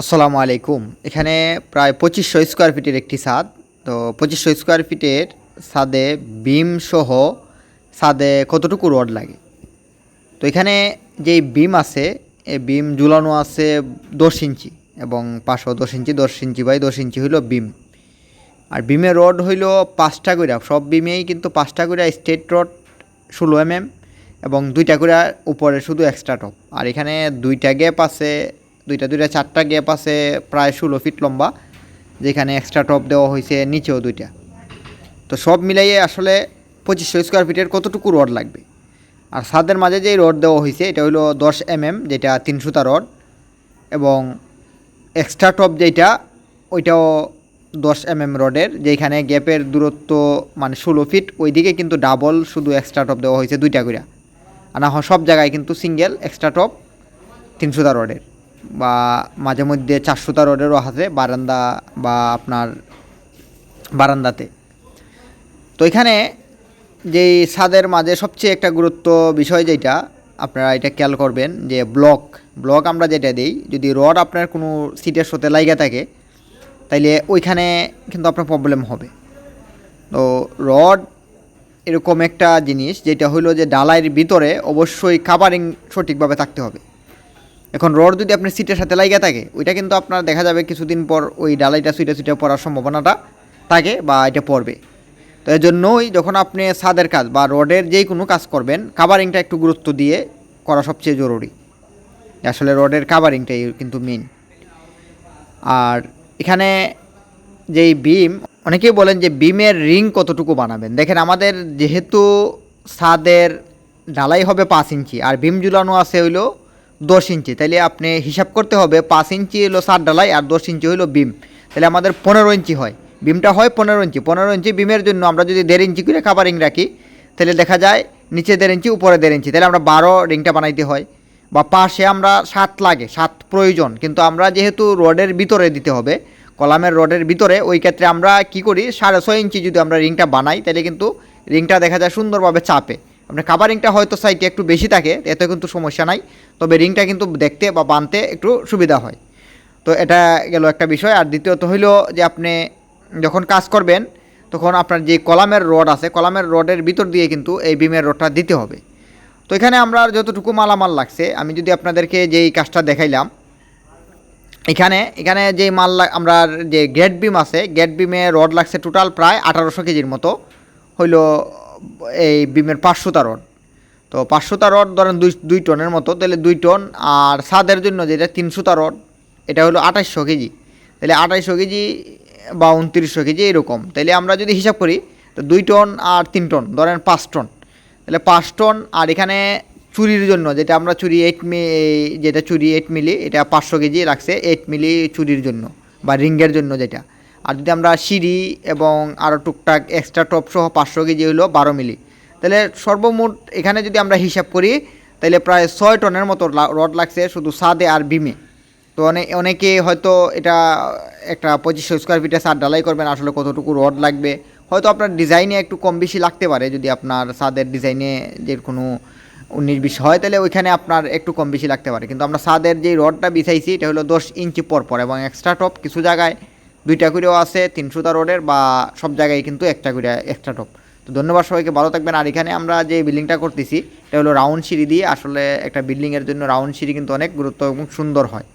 আসসালামু আলাইকুম। এখানে প্রায় পঁচিশশো স্কোয়ার ফিটের একটি ছাদ। তো পঁচিশশো স্কোয়ার ফিটের ছাদে বিম সহ ছাদে কতটুকু রড লাগে? তো এখানে যেই বিম আছে এই বিম ঝুলানো আছে দশ ইঞ্চি এবং পাঁচশো দশ ইঞ্চি দশ ইঞ্চি বাই দশ ইঞ্চি হইল বিম। আর বিমের রড হইল পাঁচটা করে সব বিমেই কিন্তু পাঁচটা করে স্টেট রড ষোলো এম এবং দুইটা করে উপরে শুধু এক্সট্রা টপ আর এখানে দুইটা গ্যাপ আছে দুইটা দুইটা, চারটা গ্যাপ আছে, প্রায় ষোলো ফিট লম্বা, যেখানে এক্সট্রা টপ দেওয়া হয়েছে, নিচেও দুইটা। তো সব মিলাইয়ে আসলে পঁচিশশো স্কোয়ার ফিটের কতটুকু রড লাগবে? আর ছাদের মাঝে যে রড দেওয়া হয়েছে, এটা হলো দশ এম এম যেটা তিন সুতা রড, এবং এক্সট্রা টপ যেটা ওইটাও দশ এম এম রডের, যেখানে গ্যাপের দূরত্ব মানে ষোলো ফিট ওইদিকে কিন্তু ডাবল শুধু এক্সট্রা টপ দেওয়া হয়েছে দুইটা করে আর না সব জায়গায় কিন্তু সিঙ্গেল এক্সট্রা টপ তিনশোটা রডের। বা মাঝে মধ্যে চারশোটা রডেরও আছে, বারান্দা বা আপনার বারান্দাতে। তো এখানে যেই ছাদের মাঝে সবচেয়ে একটা গুরুত্ব বিষয় যেটা আপনারা এটা খেয়াল করবেন যে ব্লক ব্লক আমরা যেটা দিই, যদি রড আপনার কোনো সিটের সাথে লাইগা থাকে, তাইলে ওইখানে কিন্তু আপনার প্রবলেম হবে। তো রড এরকম একটা জিনিস, যেটা হইল যে ডালাইয়ের ভিতরে অবশ্যই কাভারিং সঠিকভাবে থাকতে হবে। এখন রড যদি আপনি সিটের সাথে লাগিয়ে থাকে, ওইটা কিন্তু আপনার দেখা যাবে কিছুদিন পর ওই ডালাইটা সুইটা সুইটে পড়ার সম্ভাবনাটা থাকে বা এটা পড়বে। তো এর জন্যই যখন আপনি ছাদের কাজ বা রডের যেই কোনো কাজ করবেন কাভারিংটা একটু গুরুত্ব দিয়ে করা সবচেয়ে জরুরি। আসলে রডের কাভারিংটাই কিন্তু মেন আর এখানে যেই বিম অনেকেই বলেন যে বিমের রিং কতটুকু বানাবেন? দেখেন আমাদের যেহেতু ছাদের ঢালাই হবে পাঁচ ইঞ্চি, আর বিম ঝুলানো আছে হইল দশ ইঞ্চি। তাহলে আপনি হিসাব করতে হবে পাঁচ ইঞ্চি হলো সাত ঢালাই আর দশ ইঞ্চি হলো বিম। তাহলে আমাদের পনেরো ইঞ্চি হয়। বিমটা হয় পনেরো ইঞ্চি। পনেরো ইঞ্চি বিমের জন্য আমরা যদি দেড় ইঞ্চি করে কাভারিং রাখি তাহলে দেখা যায় নিচে দেড় ইঞ্চি, উপরে দেড় ইঞ্চি। তাহলে আমরা বারো রিংটা বানাইতে হয়। বা পাশে আমরা সাত লাগে, সাত প্রয়োজন। কিন্তু আমরা যেহেতু রডের ভিতরে দিতে হবে, কলামের রডের ভিতরে, ওই ক্ষেত্রে আমরা কি করি, সাড়ে ছয় ইঞ্চি যদি আমরা রিংটা বানাই তাহলে কিন্তু রিংটা দেখা যায় সুন্দরভাবে চাপে। আপনার কাভারিংটা হয়তো সাইডে একটু বেশি থাকে, এতে কিন্তু সমস্যা নাই। তবে রিংটা কিন্তু দেখতে বা বানতে একটু সুবিধা হয়। তো এটা গেল একটা বিষয়। আর দ্বিতীয়ত হইল যে আপনি যখন কাজ করবেন, তখন আপনার যে কলামের রড আছে, কলামের রডের ভিতর দিয়ে কিন্তু এই বিমের রডটা দিতে হবে। তো এখানে আমরা যতটুকু মালামাল লাগছে, আমি যদি আপনাদেরকে যেই কাজটা দেখাইলাম, এখানে এখানে যে মাল আমরা যে গেট বিম আছে গেট বিমে রড লাগছে টোটাল প্রায় আঠারোশো কেজির মতো। হইল এই বিমের পাঁচশোটা রড। তো পাঁচশোটা রড ধরেন দুই দুই টনের মতো, তাহলে দুই টন আর ছাদের জন্য যেটা তিনশোটা রড, এটা হলো আঠাশশো কেজি। তাহলে আঠাইশশো কেজি বা উনত্রিশশো কেজি এরকম। তাহলে আমরা যদি হিসাব করি, তো দুই টন আর তিন টন, ধরেন পাঁচ টন। তাহলে পাঁচ টন আর এখানে চুরির জন্য যেটা আমরা চুরি এইট মি যেটা চুরি এইট মিলি এটা পাঁচশো কেজি রাখছে এইট মিলি চুরির জন্য বা রিঙ্গের জন্য যেটা। আর যদি আমরা সিঁড়ি এবং আরও টুকটাক এক্সট্রা টপ সহ পাঁচশো কেজি হলো বারো মিলি। তাহলে সর্বমোট এখানে যদি আমরা হিসাব করি, তাহলে প্রায় ছয় টনের মতো রড লাগছে শুধু সাদে আর বিমে। তো অনেক অনেকে হয়তো এটা একটা পঁচিশশো স্কোয়ার ফিটে সার ডালাই করবেন, আসলে কতটুকু রড লাগবে। হয়তো আপনার ডিজাইনে একটু কম বেশি লাগতে পারে, যদি আপনার ছাদের ডিজাইনে যে কোনো উনিশ বিশ হয়, তাহলে ওইখানে আপনার একটু কম বেশি লাগতে পারে। কিন্তু আমরা ছাদের যে রডটা বিছাইছি, এটা হলো দশ ইঞ্চি পর পর এবং এক্সট্রা টপ কিছু জায়গায় দুইটা করেও আছে তিনশোতা রোডের বা সব জায়গায় কিন্তু একটা করে এক্সট্রা টপ তো ধন্যবাদ সবাইকে, ভালো থাকবেন। আর এখানে আমরা যে বিল্ডিংটা করতেছি, এটা হলো রাউন্ড সিঁড়ি দিয়ে। আসলে একটা বিল্ডিংয়ের জন্য রাউন্ড সিঁড়ি কিন্তু অনেক গুরুত্ব এবং সুন্দর হয়।